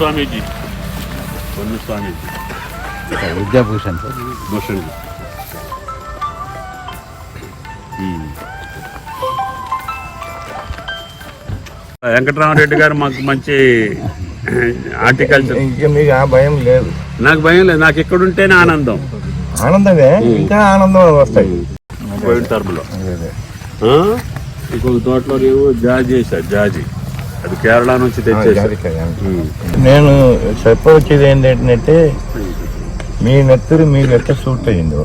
స్వామీజీ Ponnu Swamiji Vidyabhushan sir Bhushan. Venkataramareddy గారు మాకు మంచి హార్టికల్చర్ ఇంక మీకు ఆ భయం లేదు. నాకు భయం లేదు. నాకు ఇక్కడ ఉంటేనే ఆనందం. ఆనందమే ఇంకా ఆనందం వస్తాయి. పోయిన టర్మ్లో అదే, అదే. ఇంకొక తోటలో ఏమో జాజి వేశారు జాజి. అది కేరళ నుంచి. నేను చెప్పవచ్చేది ఏంటంటే మీ నెత్తరు మీకు ఎట్లా సూట్ అయ్యిందో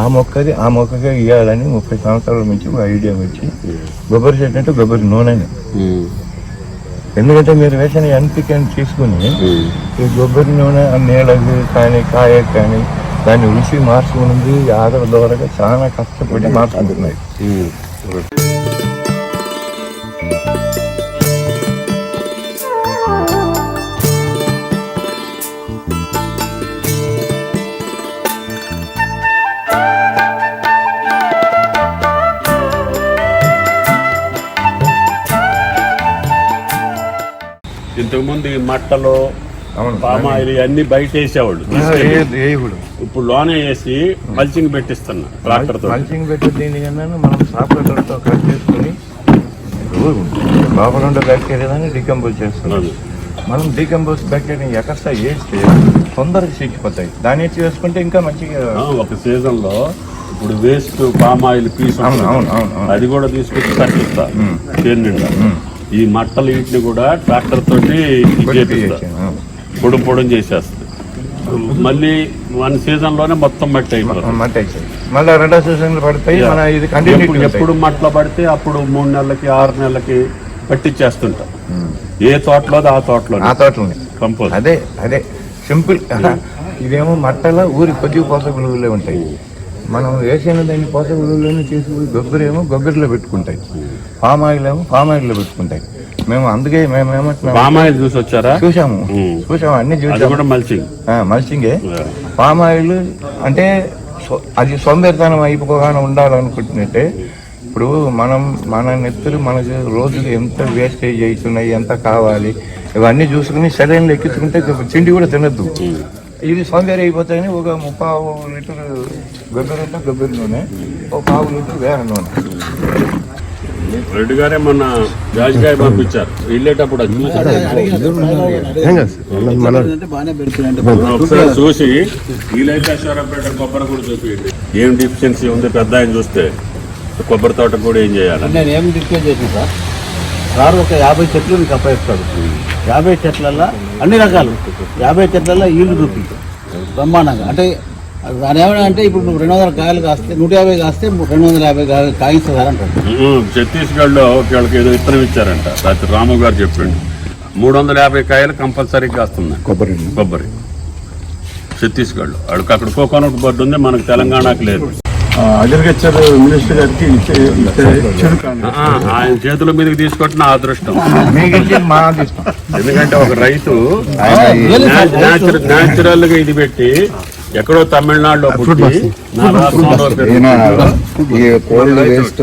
ఆ మొక్కది ఆ మొక్కగా ఇవ్వాలని ముప్పై సంవత్సరాల నుంచి ఐడియా వచ్చి కొబ్బరి చెట్టు అంటే కొబ్బరి నూనెని. ఎందుకంటే మీరు వేసిన ఎన్పికని తీసుకుని ఈ కొబ్బరి నూనె ఆ నీళ్ళకి కానీ కాయకు కానీ దాన్ని రుచి మార్చుకున్నది ఆదర దూరగా చాలా కష్టపడి మార్చుకుంటున్నాయి. ఇంతకుముందు ఈ మట్టలు పామాయిల్ అన్ని బయట వేసేవాళ్ళు. ఇప్పుడు లోనే వేసి మల్చింగ్ పెట్టిస్తున్నా ట్రాక్టర్తో మల్చింగ్ పెట్టి దీనికన్నా మనం సాఫ్ట్వేర్తో కట్ చేసుకుని లోపల ఉండే బ్యాక్టీరియాని డికంపోజ్ చేస్తున్నాం. అవును. మనం డికంపోజ్ బ్యాక్టీరియా ఎక్స్ట్రా వేస్తే తొందరగా చీకిపోతాయి. దాన్ని ఎత్తి వేసుకుంటే ఇంకా మంచిగా ఒక సీజన్లో ఇప్పుడు వేస్ట్ పామాయిల్ పీస్ అవును అవును అవును అవును. అది కూడా తీసుకొచ్చి కట్టిస్తా చేను నిండా. ఈ మట్టలు వీటిని కూడా ట్రాక్టర్ తోటి. పొడి పొడం చేసేస్తుంది మళ్ళీ వన్ సీజన్లోనే మొత్తం మట్టి అయిపోతుంది. మళ్ళీ రెండో సీజన్లు పడతాయి ఇది ఎప్పుడు కంటిన్యూ ఎప్పుడు మట్ల పడితే అప్పుడు మూడు నెలలకి ఆరు నెలలకి పట్టించేస్తుంటా ఏ తోటలో ఆ తోటలో ఆ తోటలోనే. కంపోజ్ అదే అదే. సింపుల్. ఇదేమో మట్టలో ఊరి కొద్ది పోసక విలువలే ఉంటాయి. మనం వేసిన దాన్ని పోసక విలువలోనే తీసుకుని గొబ్బరి ఏమో గొబ్బరిలో పెట్టుకుంటాయి. పామ్ ఆయిల్ ఏమో పామ్ ఆయిల్లో పెట్టుకుంటాయి. మేము అందుకే మేము ఏమంటున్నాం పామాయిల్ చూసి వచ్చారా? చూసాము. చూసాము అన్ని చూసాము. మల్చింగ్ మల్చింగే పామ్ ఆయిల్ అంటే అది సొంబేరితనం అయిపోగానే ఉండాలనుకుంటున్నట్టే. ఇప్పుడు మనం మన నెత్తులు మనకు రోజుకి ఎంత వేస్టేజ్ అవుతున్నాయి ఎంత కావాలి ఇవన్నీ చూసుకుని సరైన ఎక్కించుకుంటే తిండి కూడా తినద్దు. ఇది సోంబేరి అయిపోతాయని ఒక ముప్పావు లీటర్ గొబ్బరి ఉంటే గొబ్బరి నూనె. ఒక పావు లీటర్ వేరే నూనె. రెడ్డి గారే మొన్న జాజికాయ పంపించారు. వెళ్ళేటప్పుడు ఒకసారి చూసి వీలైతేశ్వరపేట కొబ్బరి కూడా చూపించండి. ఏం డిఫిషియన్సీ ఉంది? పెద్ద ఆయన చూస్తే కొబ్బరి తోట కూడా ఏం చేయాలి? నేను ఏం డిస్కస్ చేసిన సార్? సార్ ఒక యాభై చెట్లు మీకు యాభై చెట్లల్లో అన్ని రకాలు. యాభై చెట్లల్లో ఈల్డ్ చూపి బ్రహ్మాండంగా. అంటే దాని ఏమైనా అంటే ఇప్పుడు నువ్వు రెండు వందల కాయలు కాస్తే నూట యాభై కాస్తే రెండు వందల యాభై కా- కాయిస్తుంది సార్ అంటాడు ఉమ్, ఛత్తీస్గఢ్లో వాళ్ళకి ఏదో విత్తనం ఇచ్చారంట. రాత్రి రాము గారు చెప్పిండు. మూడు వందల యాభై కాయలు కంపల్సరీగా వస్తుంది కొబ్బరి. కొబ్బరి. ఛత్తీస్గఢ్లో అక్కడికి అక్కడ కోకోనట్ బోర్డు ఉంది మనకు తెలంగాణకు లేదు. అగ్రికల్చర్ మినిస్టర్ గారికి ఆయన చేతుల మీదకి తీసుకొచ్చిన అదృష్టం. ఎందుకంటే ఒక రైతు. న్యాచురల్గా ఇది పెట్టి ఎక్కడో తమిళనాడులో ఈ కోల్డ్ వేస్ట్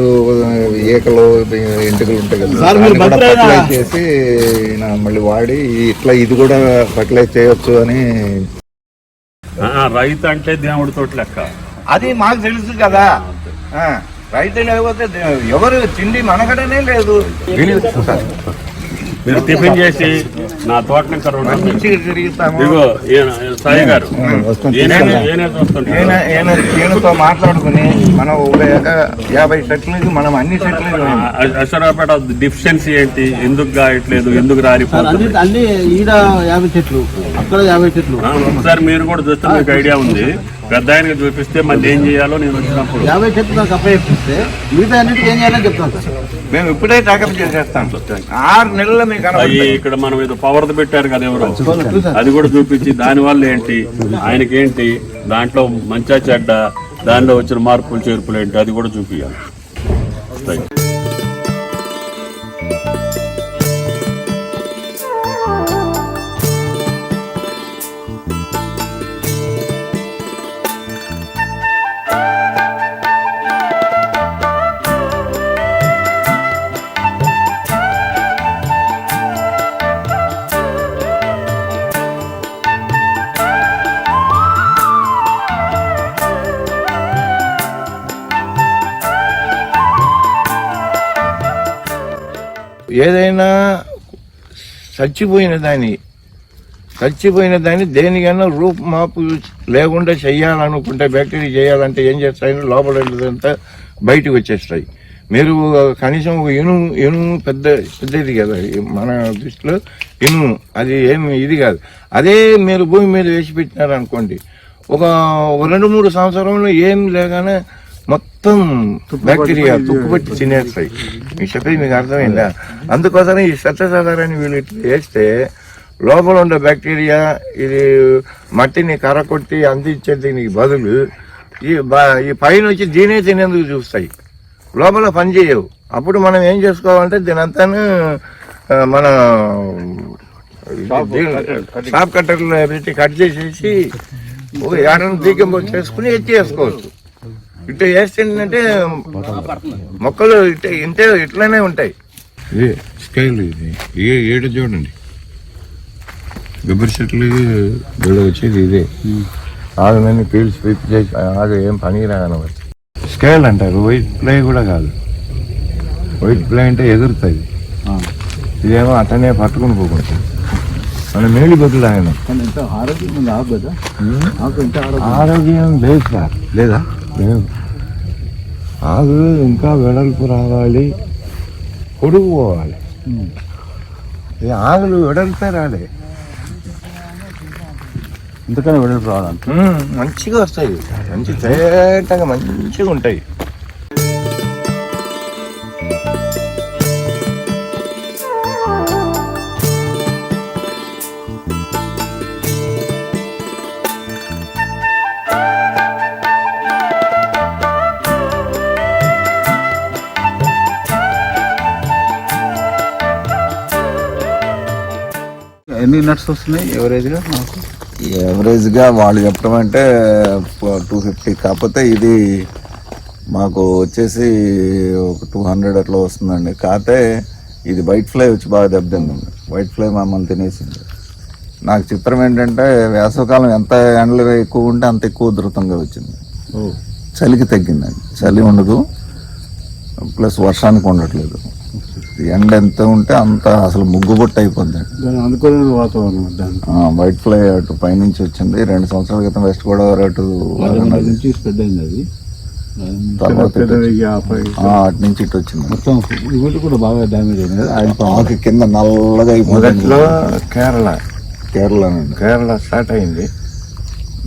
ఈకలు ఎంటుకలు ఉంటాయి కదా. చేసి మళ్ళీ వాడి ఇట్లా ఇది కూడా ఫర్టిలైజ్ చేయొచ్చు అని ఆ, రైతు అంటే దేవుడి తోటి లెక్క. అది మాకు తెలుసు కదా. ఆ, రైతు లేకపోతే ఎవరు తిండి మనకడనే లేదు. మీరు టిఫిన్ చేసి నా తోట సాయి గారు. ఈయనతో మాట్లాడుకుని మనం యాభై సెట్లకి మనం అన్ని సెట్లకి అశ్వరాపేట డిఫిషియన్సీ ఏంటి? ఎందుకు గాయట్లేదు? ఎందుకు రాలిపోతుంది అన్ని ఈడ యాభై చెట్లు అక్కడ యాభై చెట్లు. ఒకసారి మీరు కూడా చూస్తే మీకు ఐడియా ఉంది. పెద్ద ఆయనకి చూపిస్తే మళ్ళీ ఏం చేయాలో నేను వచ్చినప్పుడు. యాభై చెట్లు నాకు అప్పగిస్తే మిగతా అన్నిటికీ ఏం చేయాలని చెప్తాను సార్. మేము ఇప్పుడే టాకప్ చేసేస్తాం. ఆరు నెలలు మీకు. ఇక్కడ మనం ఏదో పవర్ పెట్టారు కదా ఎవరో. అది కూడా చూపించి దాని వల్ల ఏంటి? ఆయనకి ఏంటి? దాంట్లో మంచా చెడ్డ దానిలో వచ్చిన మార్పులు చేర్పులు ఏంటి? అది కూడా చూపించాలి ఏదైనా చచ్చిపోయిన దాన్ని చచ్చిపోయిన దాన్ని దేనికైనా రూపుమాపు లేకుండా చేయాలనుకుంటే బ్యాక్టీరియా చేయాలంటే ఏం చేస్తాయి? లోపల అంతా బయటకు వచ్చేస్తాయి. మీరు కనీసం ఒక ఇనుము ఇనుము పెద్ద పెద్దది కదా మన దృష్టిలో ఇనుము. అది ఏమి ఇది కాదు. అదే మీరు భూమి మీద వేసి పెట్టినారనుకోండి ఒక ఒక రెండు మూడు సంవత్సరంలో ఏం లేగానే మొత్తం బ్యాక్టీరియా తుక్కుపట్టి తినేస్తాయి. మీకు చెప్పేది మీకు అర్థమైందా? అందుకోసం ఈ సత్యసాధారాన్ని వీళ్ళు ఇట్లా వేస్తే లోపల ఉండే బ్యాక్టీరియా ఇది మట్టిని కర్రకొట్టి అందించే దీనికి బదులు ఈ ఈ పైన వచ్చి దీనే తినేందుకు చూస్తాయి. లోపల పని చేయవు. అప్పుడు మనం ఏం చేసుకోవాలంటే దీనంతా మన షాప్ కట్టర్లో పెట్టి కట్ చేసేసి ఏడాది దీకం చేసుకుని ఎత్తి వేసుకోవచ్చు. ఇట్లా వేస్తుంటే మొక్కలు ఇట్లా ఇంటే ఇట్లానే ఉంటాయి. ఇది స్కైల్ ఇది. ఏ ఏడు చూడండి. కొబ్బరి చెట్లు బిళ్ళ వచ్చేది ఇదే. ఆగనని పీల్చి పిప్పి చేసి ఆగ ఏం పని రాగనవచ్చు స్కేల్ అంటారు వైట్ ప్లే కూడా కాదు. వైట్ ప్లే అంటే ఎదురుతుంది ఇదేమో అతనే పట్టుకుని పోకుంటుంది. మన మేలు బదులు ఆయన. ఆరోగ్యం లేదు సార్. లేదా? లేదు. ఆగు ఇంకా వెడల్పు రావాలి. పొడుగు పోవాలి ఈ ఆకులు వెడల్పే రాలే. ఎందుకని వెడల్పు రావాలంట? మంచిగా వస్తాయి. మంచి తేటగా మంచిగా ఉంటాయి. ఎన్ని నట్స్ వస్తున్నాయి? ఎవరేజ్గా? నాకు యావరేజ్గా వాళ్ళు చెప్పడం అంటే టూ ఫిఫ్టీ. కాకపోతే ఇది మాకు వచ్చేసి ఒక టూ హండ్రెడ్ అట్లా వస్తుందండి. కాకపోతే ఇది వైట్ ఫ్లై వచ్చి బాగా దెబ్బతింది వైట్ ఫ్లై మమ్మల్ని తినేసింది. నాకు చిత్రం ఏంటంటే వేసవకాలం ఎంత ఎండలు ఎక్కువ ఉంటే అంత ఎక్కువ ఉధృతంగా వచ్చింది. ఓ. చలికి తగ్గిందండి. చలి ఉండదు. ప్లస్ వర్షానికి ఉండట్లేదు. ఎండ ఎంత ఉంటే అంత అసలు ముగ్గుబొట్టు అయిపోద్దండి దాని అనుకూలమైన వాతావరణం వైట్ ఫ్లై అటు పైనుంచి వచ్చింది. రెండు సంవత్సరాల క్రితం వెస్ట్ గోదావరి అటు స్ప్రెడ్ అయింది అది. తర్వాత అటు నుంచి ఇటు వచ్చింది. మొత్తం కూడా బాగా డ్యామేజ్ అయింది. ఆకు కింద నల్లగా కేరళ. కేరళ. కేరళ స్టార్ట్ అయింది.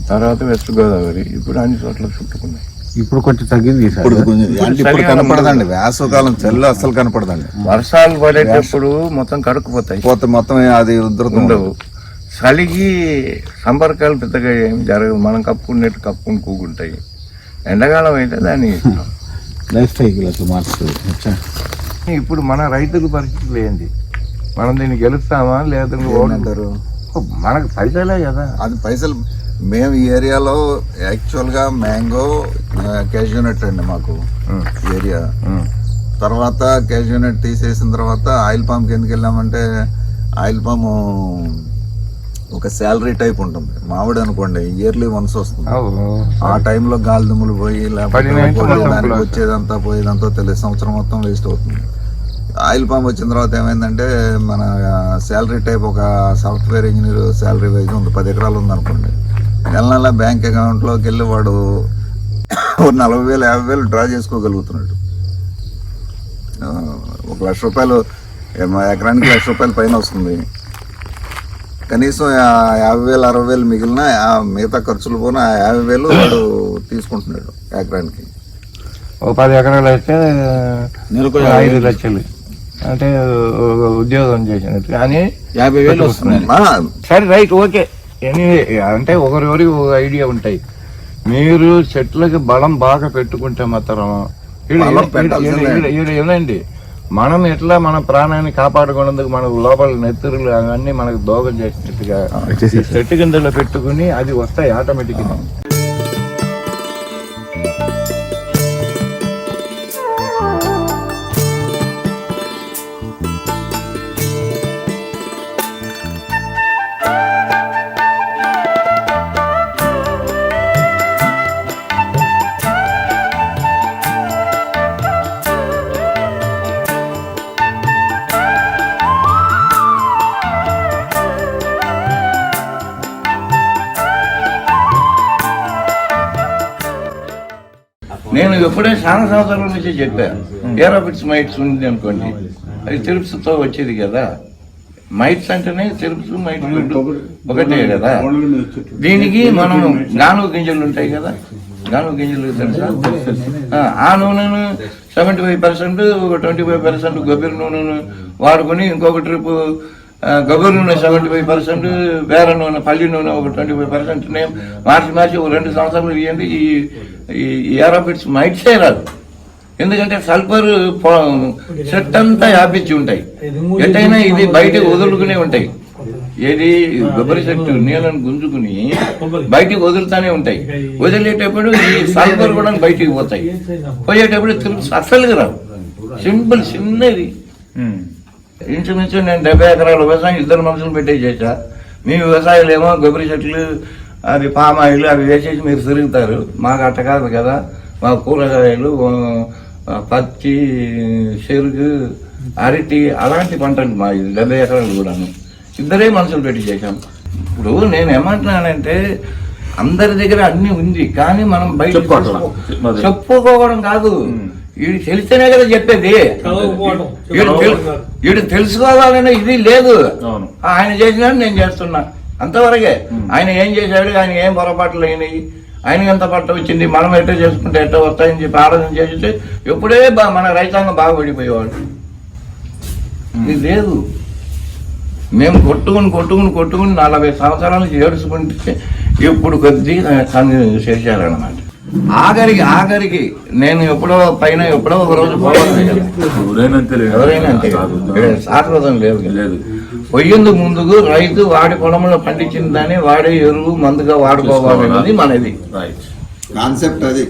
తర్వాత వెస్ట్ గోదావరి ఇప్పుడు అన్ని చోట్ల చుట్టుకున్నాయి. ఇప్పుడు కొంచెం తగ్గింది ఇప్పుడు కొంచెం అంటే ఇప్పుడు కనపడదండి. వేసవకాలం చల్లు అస్సలు కనపడదండి. వర్షాలు పడేటప్పుడు మొత్తం కడుక్కుపోతాయి పోతే మొత్తం అది ఉధృతం ఉండవు. చలికి సంపర్కాలు పెద్దగా ఏం జరగదు మనం కప్పుకున్నట్టు కప్పుకుని కూకుంటాయి. ఎండాకాలం అయితే దాని లైఫ్ అట్లా మార్చుతుంది అచ్చా. ఇప్పుడు మన రైతుల పరిస్థితులు ఏంటి మనం దీన్ని గెలుస్తామా లేదా మనకు పైసలే కదా. అది పైసలు మేము ఈ ఏరియాలో యాక్చువల్గా మ్యాంగో క్యాజునట్ అండి మాకు. ఏరియా. తర్వాత క్యాజునట్ తీసేసిన తర్వాత ఆయిల్ పామ్కి ఎందుకు వెళ్ళామంటే ఆయిల్ పామ్ ఒక శాలరీ టైప్ ఉంటుంది. మామిడి అనుకోండి ఇయర్లీ వన్స్ వస్తుంది. ఆ టైంలో గాలి దుమ్ములు పోయి లేకపోతే. వచ్చేదంతా పోయేదంతా తెలియదు సంవత్సరం మొత్తం వేస్ట్ అవుతుంది. ఆయిల్ పామ్ వచ్చిన తర్వాత ఏమైందంటే మన శాలరీ టైప్ ఒక సాఫ్ట్వేర్ ఇంజనీర్ శాలరీ వైజ్ ఉంది పది ఎకరాలు ఉంది అనుకోండి నెల నెల బ్యాంక్ అకౌంట్లోకి వెళ్ళి వాడు ఒక నలభై వేలు యాభై వేలు డ్రా చేసుకోగలుగుతున్నాడు. ఆ, ఒక లక్ష రూపాయలు ఎకరానికి లక్ష రూపాయల పైన వస్తుంది. కనీసం యాభై వేలు అరవై వేలు మిగిలిన ఆ మిగతా ఖర్చులు పోను ఆ యాభై వేలు వాడు తీసుకుంటున్నాడు ఎకరానికి. ఓ పది ఎకరాలు అయితే నెలకు ఐదు లక్షలు. అంటే ఒక ఉద్యోగం చేసినట్టు. కానీ యాభై వేలు వస్తున్నాయి. సరే రైట్ ఓకే. ఎనీవే అంటే ఒకరివరికి ఒక ఐడియా ఉంటాయి. మీరు చెట్లకి బలం బాగా పెట్టుకుంటే మాత్రం ఏనండి మనం ఎట్లా మన ప్రాణాన్ని కాపాడుకున్నందుకు మనకు లోపల నెత్తురులు అవన్నీ మనకు దోగం చేసినట్టుగా చెట్టు కిందలో పెట్టుకుని అది వస్తాయి ఆటోమేటిక్గా ఎప్పుడే చాలా సంవత్సరాల నుంచి చెప్పా. ఏరోబిట్స్ మైట్స్ ఉంది అనుకోండి. అది తెలుపుతో వచ్చేది కదా. మైట్స్ అంటేనే తెలుపు మైట్స్ ఒకటే కదా. దీనికి మనం గానుగ గింజలు ఉంటాయి కదా. గానుగ గింజలు తెలుసా? ఆ, నూనెను సెవెంటీ ఫైవ్ పర్సెంట్ ఒక ట్వంటీ ఫైవ్ పర్సెంట్ కొబ్బరి నూనెను వాడుకొని ఇంకొక ట్రిప్ కొబ్బరి నూనె సెవెంటీ ఫైవ్ పర్సెంట్ వేరే నూనె పల్లి నూనె ఒక ట్వంటీ ఫైవ్ పర్సెంట్ మార్చి మార్చి ఒక రెండు సంవత్సరాలు ఇవ్వండి ఈ ఈ ఏరోబిట్స్ మైట్సే రాదు ఎందుకంటే సల్ఫర్ సెట్ అంతా వ్యాపించి ఉంటాయి. ఎట్టయినా ఇది బయటకు వదులుకునే ఉంటాయి. ఏది కొబ్బరి చెట్టు నీళ్ళను గుంజుకుని బయటికి వదులుతానే ఉంటాయి. వదిలేటప్పుడు ఈ సల్ఫర్ కూడా బయటికి పోతాయి. పోయేటప్పుడు తిరుపతి అస్సలుగా రావు. సింపుల్ చిన్నది. ఇంచుమించు నేను డెబ్బై ఎకరాల వ్యవసాయం ఇద్దరు మనుషులు పెట్టే చేశా. మీ వ్యవసాయాలు ఏమో కొబ్బరి చెట్లు అది పామ్ ఆయిల్ అవి వేసేసి మీరు తిరుగుతారు. మాకు అట్ట కాదు కదా. మా కూరగాయలు పత్తి చెరుకు అరటి అలాంటి పంటలు మా ఇది డెబ్బై ఎకరాలు కూడాను. ఇద్దరే మనుషులు పెట్టి చేశాం. ఇప్పుడు నేను ఏమంటున్నానంటే అందరి దగ్గర అన్ని ఉంది కానీ మనం బయట. చెప్పుకోవడం కాదు. వీడు తెలిస్తేనే కదా చెప్పేది. వీడు తెలు- వీడు తెలుసుకోవాలనే ఇది లేదు. అవును. ఆయన చేసినాడు నేను చేస్తున్నా. అంతవరకే. ఆయన ఏం చేశాడు? ఆయన ఏం పొరపాట్లు అయినాయి? ఆయన ఎంత పట్ట వచ్చింది? మనం ఎట్లా చేసుకుంటే ఎట్లా వస్తాయని చెప్పి ఆలోచన చేస్తే ఎప్పుడే బా- మన రైతాంగం బాగుపడిపోయేవాడు ఇది లేదు. మేము కొట్టుకుని కొట్టుకుని కొట్టుకుని నలభై సంవత్సరాలు ఏడుచుకుంటే ఇప్పుడు కొద్దిగా కన్ను చేశారన్నమాట. ఆఖరికి ఆఖరికి నేను ఎప్పుడో పైన ఎప్పుడో ఒక రోజు పోవాలి కదా. ఎవరైనా అంతే లేదు. శాశ్వతం లేదు పొయ్యేందుకు ముందుకు రైతు వాడి పొలంలో పండించిన దాన్ని వాడే ఎరువు మందుగా వాడుకోవాలనేది మనది. రైట్ కాన్సెప్ట్ అది.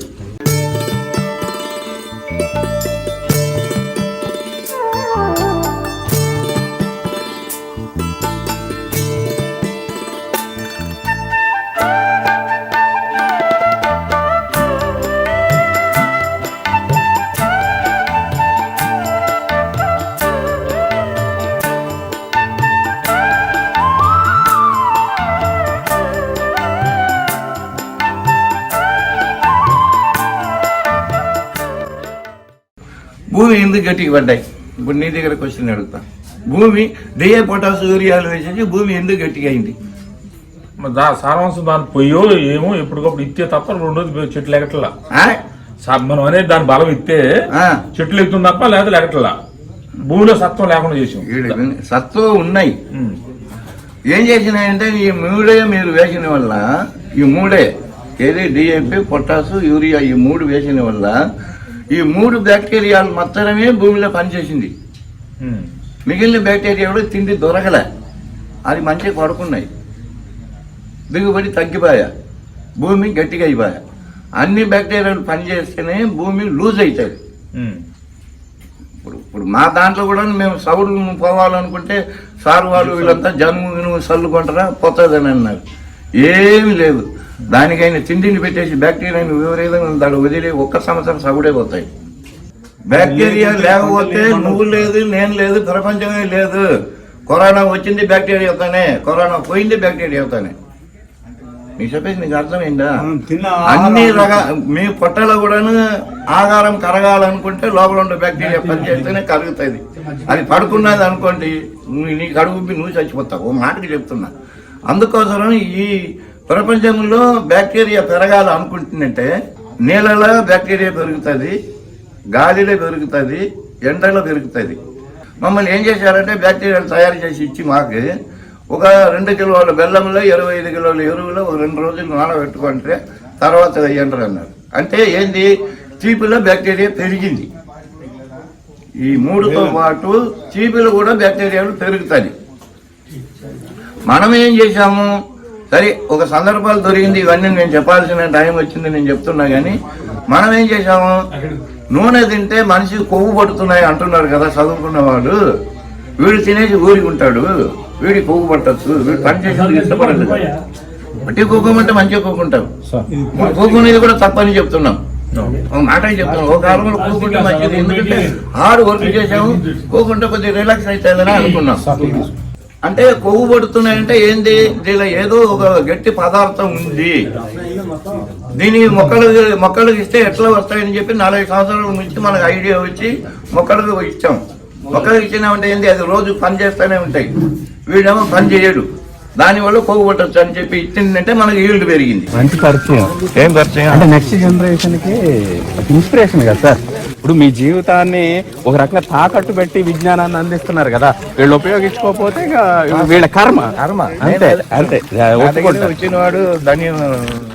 భూమి ఎందుకు గట్టిగా పడ్డాయి? ఇప్పుడు నీ దగ్గర క్వశ్చన్ అడుగుతా. భూమి డిఏ పొటాస్ యూరియాలు వేసేసి భూమి ఎందుకు గట్టిగా అయింది? దా సారాంశం దాని పొయ్యో ఏమో ఎప్పటికప్పుడు ఇత్తే తప్ప రెండోది చెట్లు ఎగట్లా. మనం అనేది దాని బలం ఇస్తే. చెట్లు ఎక్కుతుంది తప్ప లేదా ఎగట్లా. భూమిలో సత్వం లేకుండా చేసాం. సత్తువ ఉన్నాయి. ఏం చేసినాయంటే ఈ మూడే మీరు వేసిన వల్ల ఈ మూడే ఏది? డిఏపి పొటాసు యూరియా ఈ మూడు వేసిన వల్ల ఈ మూడు బ్యాక్టీరియాలు మాత్రమే భూమిలో పనిచేసింది. మిగిలిన బ్యాక్టీరియా కూడా తిండి దొరకలే. అది మంచిగా పడుకున్నాయి. దిగుబడి తగ్గిపోయా. భూమి గట్టిగా అయిపోయా. అన్ని బ్యాక్టీరియాలు పనిచేస్తేనే భూమి లూజ్ అవుతుంది. ఇప్పుడు ఇప్పుడు మా దాంట్లో కూడా మేము సౌడు పోవాలనుకుంటే సార్ వాళ్ళు వీళ్ళంతా జన్ము నువ్వు చల్లుకుంటారా పోతుందని అన్నారు. ఏమి లేదు. దానికైనా తిండిని పెట్టేసి బ్యాక్టీరియాని విపరీతంగా దాన్ని వదిలి ఒక్క సంవత్సరం సగుడే పోతాయి. బ్యాక్టీరియా లేకపోతే నువ్వు లేదు నేను లేదు ప్రపంచమే లేదు. కరోనా వచ్చింది బ్యాక్టీరియా అవుతానే కరోనా పోయింది బ్యాక్టీరియా అవుతానే నీ చెప్పేసి నీకు అర్థమైందా? అన్ని రకాల మీ పొట్టలో కూడాను ఆహారం కరగాలనుకుంటే లోపల ఉండే బ్యాక్టీరియా పనిచేస్తేనే కరుగుతుంది. అది పడుకున్నది అనుకోండి నీ కడుగు నువ్వు చచ్చిపోతావు. ఓ మాటకి చెప్తున్నా. అందుకోసం ఈ ప్రపంచంలో బ్యాక్టీరియా పెరగాలి అనుకుంటుందంటే నీళ్ళలో బ్యాక్టీరియా పెరుగుతుంది గాలిలో పెరుగుతుంది ఎండలో పెరుగుతుంది. మమ్మల్ని ఏం చేశారంటే బ్యాక్టీరియాలు తయారు చేసి ఇచ్చి మాకు ఒక రెండు కిలోల బెల్లంలో ఇరవై ఐదు కిలోల ఎరువులో ఒక రెండు రోజులు నానబెట్టుకుంటే తర్వాత వేయండి అన్నారు. అంటే ఏంది? చీపులో బ్యాక్టీరియా పెరిగింది. ఈ మూడుతో పాటు చీపులు కూడా బ్యాక్టీరియాలు పెరుగుతాయి. మనం ఏం చేశాము? సరే ఒక సందర్భాలు దొరికింది ఇవన్నీ నేను చెప్పాల్సిన టైం వచ్చింది నేను చెప్తున్నా కానీ మనం ఏం చేశాము? నూనె తింటే మనిషి కొవ్వు పడుతున్నాయి అంటున్నారు కదా చదువుకున్న వాళ్ళు వీడు తినేసి ఊరికి ఉంటాడు వీడి కొవ్వు పట్టచ్చు. వీడు పని చేసేందుకు ఇష్టపడదు మట్టి కూకోమంటే మంచిగా కూకుంటాం కూకునేది కూడా తప్పని చెప్తున్నాం. మాట చెప్తున్నాం. ఒక కాలంలో కోకుంటే మంచిది. ఎందుకంటే ఆరు వర్క్ చేసాము కోకుంటే కొద్దిగా రిలాక్స్ అవుతుందని అనుకున్నాం. అంటే కొవ్వు పడుతున్నాయంటే ఏంది? దీనిలో ఏదో ఒక గట్టి పదార్థం ఉంది. దీని మొక్కలు మొక్కలకు ఇస్తే ఎట్లా వస్తాయని చెప్పి నలభై సంవత్సరాల నుంచి మనకు ఐడియా వచ్చి మొక్కలకు ఇచ్చాం. మొక్కలకు ఇచ్చినామంటే ఏంది? అది రోజు పని చేస్తూనే ఉంటాయి. వీడేమో పని చేయడు. దానివల్ల కొవ్వు పట్టచ్చు అని చెప్పి ఇచ్చిందంటే మనకు ఈల్డ్ పెరిగింది. మంచి పరిచయం. ఏం పరిచయం? అంటే నెక్స్ట్ జనరేషన్కి ఇన్స్పిరేషన్ కదా సార్. ఇప్పుడు మీ జీవితాన్ని ఒక రకంగా తాకట్టు పెట్టి విజ్ఞానాన్ని అందిస్తున్నారు కదా. వీళ్ళు ఉపయోగించుకోకపోతే ఇక వీళ్ళ కర్మ. కర్మ. అంతే అంతే. నా దగ్గర ఒప్పుకుంటా. వచ్చిన వాడు ధన్య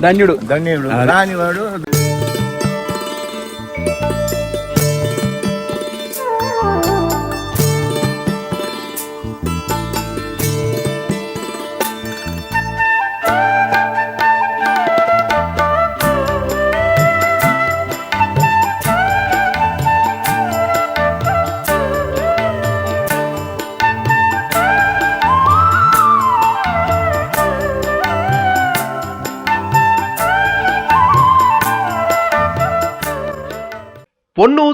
ధన్యుడు. ధన్యుడు రానివాడు